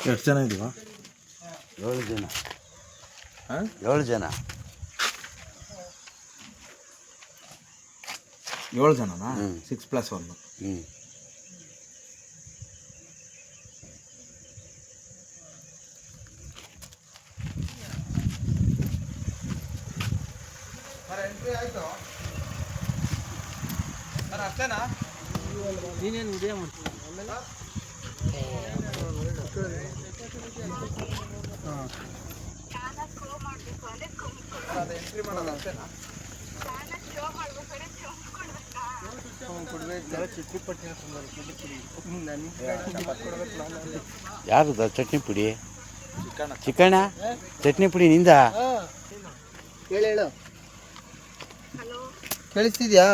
ಎಷ್ಟು ಜನ ಇದೀವ ಏಳು ಜನ ಹಾಂ ಏಳು ಜನ ಏಳು ಜನನಾ ಹ್ಮ್. ಸಿಕ್ಸ್ ಪ್ಲಸ್ ಒನ್ ಹ್ಞೂ ಯಾರ್ದು ಚಟ್ನಿ ಪುಡಿ? ಚಿಕ್ಕಣ್ಣ. ಚಟ್ನಿ ಪುಡಿ ನಿಂದ? ಹೇಳು ಹೇಳು. ಕೇಳಿಸ್ತಿದ್ಯಾ?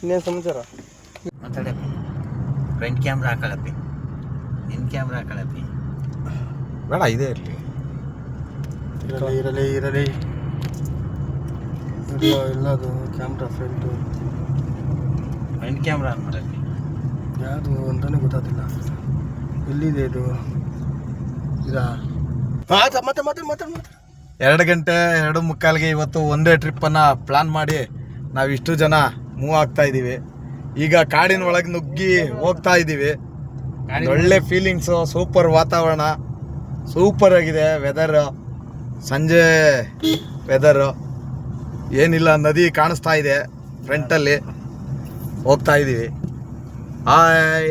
ಇನ್ನೇನು ಸಮಾಚಾರ? ಮಾತಾಡಪ್ಪ ಫ್ರಂಟ್ ಕ್ಯಾಮ್ರಾ ಹಾಕೊಳ್ಳಪ್ಪಿ ಇನ್ ಕ್ಯಾಮ್ರಾ ಕಳಪಿ. ಬೇಡ ಇದೇ ಇರಲಿ. ಇರಲಿ ಇರಲಿ ಇರಲಿ. ಇಲ್ಲ ಎಲ್ಲದು camera front front camera on ಮಾಡಪ್ಪಿ ಯಾವುದು ಅಂತಾನೆ ಗೊತ್ತಾಗ್ತಿಲ್ಲ. ಎಲ್ಲಿದೆ ಇದು? ಇದಾ? ಮತ್ತೆ ಮತ್ತೆ ಮತ್ತೆ ಮತ್ತೆ. ಎರಡು ಗಂಟೆ ಎರಡು ಮುಕ್ಕಾಲಿಗೆ ಇವತ್ತು ಒಂದೇ ಟ್ರಿಪ್ಪನ್ನು ಪ್ಲಾನ್ ಮಾಡಿ ನಾವು ಇಷ್ಟು ಜನ ಮೂವ್ ಆಗ್ತಾ ಇದ್ದೀವಿ ಈಗ ಕಾಡಿನ ಒಳಗೆ ನುಗ್ಗಿ ಹೋಗ್ತಾ ಇದ್ದೀವಿ ಒಳ್ಳೆ ಫೀಲಿಂಗ್ಸು ಸೂಪರ್ ವಾತಾವರಣ ಸೂಪರ್ ಆಗಿದೆ ವೆದರ್ ಸಂಜೆ ವೆದರು ಏನಿಲ್ಲ ನದಿ ಕಾಣಿಸ್ತಾ ಇದೆ ಫ್ರಂಟಲ್ಲಿ ಹೋಗ್ತಾ ಇದ್ದೀವಿ ಹಾಯ್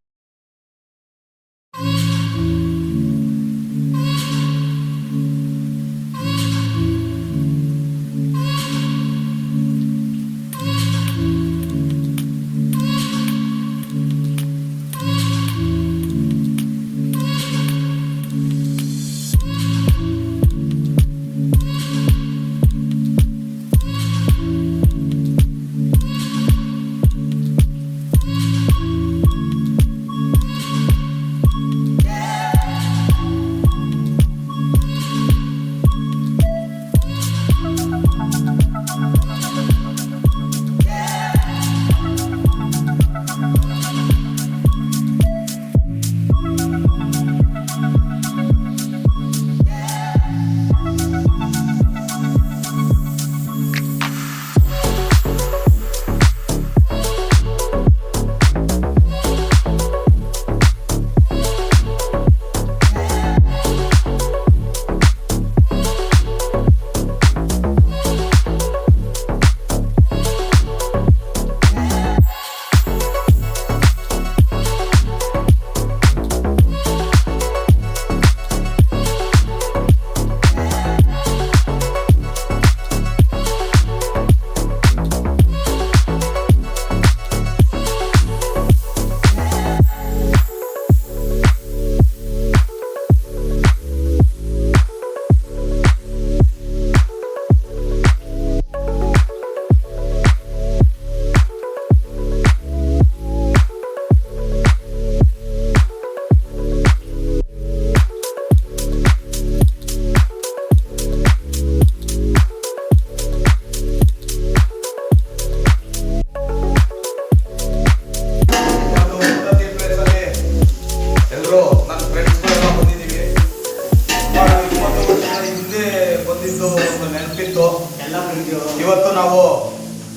ನೆನಪಿತ್ತು ಇವತ್ತು ನಾವು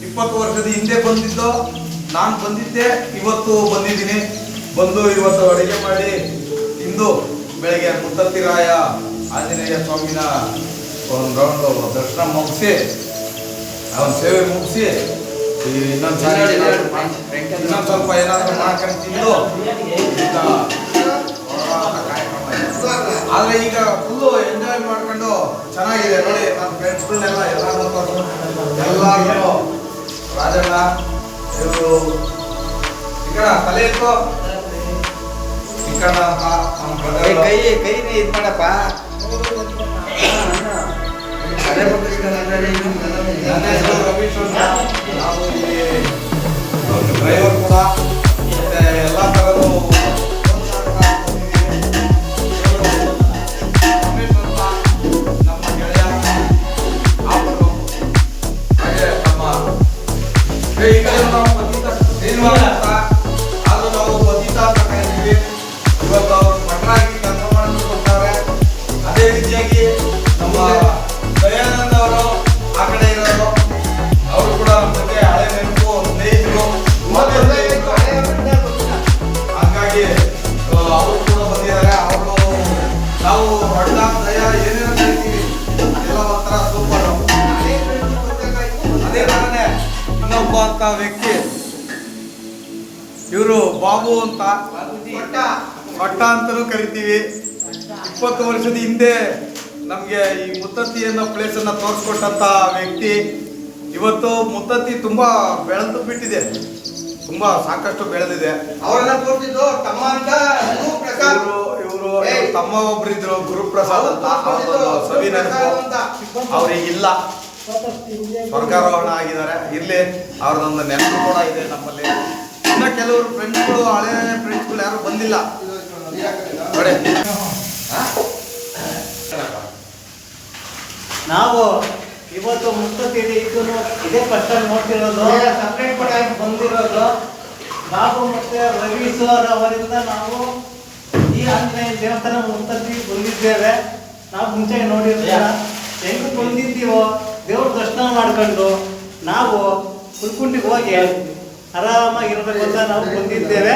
ಇಪ್ಪತ್ತು ವರ್ಷದ ಹಿಂದೆ ಬಂದಿದ್ದು ನಾನು ಬಂದಿದ್ದೆ ಇವತ್ತು ಬಂದಿದ್ದೀನಿ. ಬಂದು ಇವತ್ತು ಅಡುಗೆ ಮಾಡಿ ಇಂದು ಬೆಳಗ್ಗೆ ಮುತ್ತತ್ತಿರಾಯ ಆಂಜನೇಯ ಸ್ವಾಮಿನ ಒಂದು ರೌಂಡ್ ದರ್ಶನ ಮುಗಿಸಿ ಅವನ ಸೇವೆ ಮುಗಿಸಿ ಇನ್ನೊಂದು ಸಾರಿ ಇನ್ನೊಂದು ಸ್ವಲ್ಪ ಏನಾದರೂ ಮಾಡ್ಕೊಂಡು ತಿಂದು ಆದ್ರೆ ಈಗ ಫುಲ್ಲು ಎಂಜಾಯ್ ಮಾಡ್ಕೊಂಡು ಚೆನ್ನಾಗಿದೆ ನೋಡಿ ನಮ್ಮ ಫ್ರೆಂಡ್ಸ್ಗಳನ್ನೆಲ್ಲ ಎಲ್ಲರೂ ಎಲ್ಲರೂ ರಾಜಣ್ಣ ಇವರು ನಮ್ಮ ಏ, brother. ಕೈ ಕೈನೇ ಇದು ಮಾಡಪ್ಪ ನನ್ನ ಹೆಸರು ಅಂತ ನಾವು ಡ್ರೈವರ್ ಕೂಡ ಆದ್ರೂ ನಾವು ಪತಿತ ಅಂತ ಕರಿತೀವಿ ಇವತ್ತು ಅವರು ಕೆಲಸ ಮಾಡಲು ಕೊಡ್ತಾರೆ ಅದೇ ರೀತಿಯಾಗಿ ನಮ್ಮ ದಯಾನಂದ ಅವರು ಆ ಕಡೆ ಇರೋರು ಅವರು ಕೂಡ ನಮ್ಮ ಹಳೆ ನೆನಪು ಸ್ನೇಹಿತರು ಹಾಗಾಗಿ ಅವರು ಕೂಡ ಬಂದಿದ್ದಾರೆ ಅವರು ನಾವು ಅಡ್ಡ ದಯ ಏನೇನೋ ಕರಿತೀವಿ ಎಲ್ಲ ಒಂಥರ ಸೂಪರ್ ಅದೇ ವ್ಯಕ್ತಿ ಇವರು ಬಾಬು ಅಂತ ಪಟ್ಟ ಅಂತಲೂ ಕರಿತೀವಿ. ಇಪ್ಪತ್ತು ವರ್ಷದ ಹಿಂದೆ ನಮಗೆ ಈ ಮುತ್ತತ್ತಿ ಅನ್ನೋ ಪ್ಲೇಸನ್ನು ತೋರಿಸ್ಕೊಟ್ಟಂತ ವ್ಯಕ್ತಿ. ಇವತ್ತು ಮುತ್ತತ್ತಿ ತುಂಬಾ ಬೆಳೆದು ಬಿಟ್ಟಿದೆ. ತುಂಬಾ ಸಾಕಷ್ಟು ಬೆಳೆದಿದೆ. ಇವರು ಇವರು. ತಮ್ಮ ಒಬ್ರಿದ್ರು ಗುರುಪ್ರಸಾದ್ ಅಂತ ಸವಿನ ಅವ್ರಿಗಿಲ್ಲ. ಸ್ವರ್ಗಾರೋಹಣ ಆಗಿದ್ದಾರೆ. ಇಲ್ಲಿ ಅವ್ರದ್ದೊಂದು ನೆನಪು ಕೂಡ ಇದೆ ನಮ್ಮಲ್ಲಿ. ಇನ್ನ ಕೆಲವರು ಫ್ರೆಂಡ್ಸ್ಗಳು ಹಳೆ ಫ್ರೆಂಡ್ಸ್ಗಳು ಯಾರು ಬಂದಿಲ್ಲ. ನಾವು ಇವತ್ತು ಇದನ್ನು ಇದೇ ಫಸ್ಟ್ ಟೈಮ್ ನೋಡ್ತಿರೋದು. ಸಪ್ರೇಟ್ ಪಟ್ಟಾಗಿ ಬಂದಿರೋದು. ಬಾಬು ಮತ್ತೆ ರವಿ ಸರ್ ಅವರಿಂದ ನಾವು ಈ ಆಂಜನೇಯ ದೇವಸ್ಥಾನ ಮುತ್ತತ್ತಿ ಬಂದಿದ್ದೇವೆ. ನಾವು ಮುಂಚೆ ನೋಡಿರ್ತೀರ ಹೆಂಗ್ ಬಂದಿದ್ದೀವೋ ದೇವ್ರ ದರ್ಶನ ಮಾಡ್ಕೊಂಡು ನಾವು ಕುಲ್ಕುಂಡಿಗೆ ಹೋಗಿ ಆರಾಮಾಗಿರೋದಕ್ಕೋಸ್ಕರ ನಾವು ಬಂದಿದ್ದೇವೆ.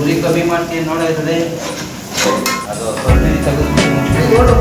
ಉರಿ ಕಮ್ಮಿ ಮಾಡ್ತೀನಿ ನೋಡಿದ್ರೆ ಅದು ಸೊನ್ನೆ ತೆಗೆದು